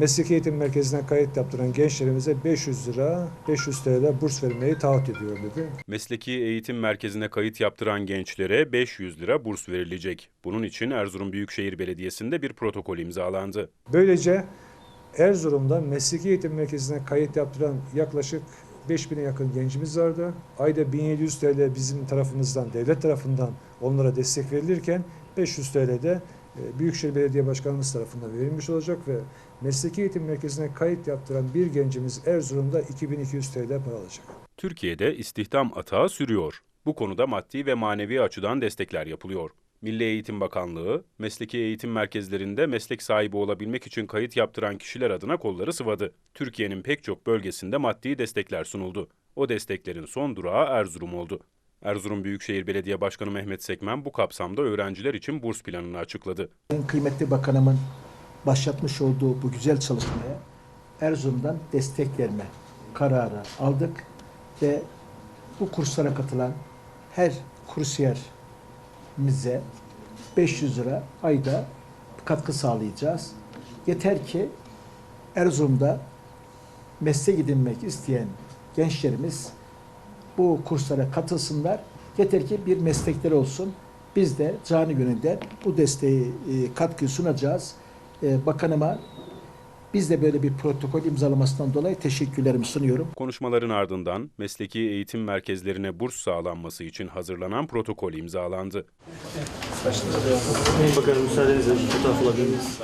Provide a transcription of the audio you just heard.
Mesleki eğitim merkezine kayıt yaptıran gençlerimize 500 lira, 500 TL burs vermeyi taahhüt ediyor dedi. Mesleki eğitim merkezine kayıt yaptıran gençlere 500 lira burs verilecek. Bunun için Erzurum Büyükşehir Belediyesi'nde bir protokol imzalandı. Böylece Erzurum'da mesleki eğitim merkezine kayıt yaptıran yaklaşık 5000'e yakın gencimiz vardı. Ayda 1700 TL bizim tarafımızdan, devlet tarafından onlara destek verilirken 500 TL de e, Büyükşehir Belediye Başkanımız tarafından verilmiş olacak ve mesleki eğitim merkezine kayıt yaptıran bir gencimiz Erzurum'da 2200 TL para alacak. Türkiye'de istihdam atağı sürüyor. Bu konuda maddi ve manevi açıdan destekler yapılıyor. Milli Eğitim Bakanlığı, mesleki eğitim merkezlerinde meslek sahibi olabilmek için kayıt yaptıran kişiler adına kolları sıvadı. Türkiye'nin pek çok bölgesinde maddi destekler sunuldu. O desteklerin son durağı Erzurum oldu. Erzurum Büyükşehir Belediye Başkanı Mehmet Sekmen bu kapsamda öğrenciler için burs planını açıkladı. Kıymetli Bakanımın başlatmış olduğu bu güzel çalışmaya Erzurum'dan destek verme kararı aldık ve bu kurslara katılan her kursiyerimize 500 lira ayda katkı sağlayacağız. Yeter ki Erzurum'da meslek edinmek isteyen gençlerimiz bu kurslara katılsınlar. Yeter ki bir meslekleri olsun. Biz de canı gönülden bu desteği, e, katkıyı sunacağız. E, Bakanıma biz de böyle bir protokol imzalamasından dolayı teşekkürlerimi sunuyorum. Konuşmaların ardından mesleki eğitim merkezlerine burs sağlanması için hazırlanan protokol imzalandı. Bakanım müsaadenizle fotoğraf alabilir miyiz?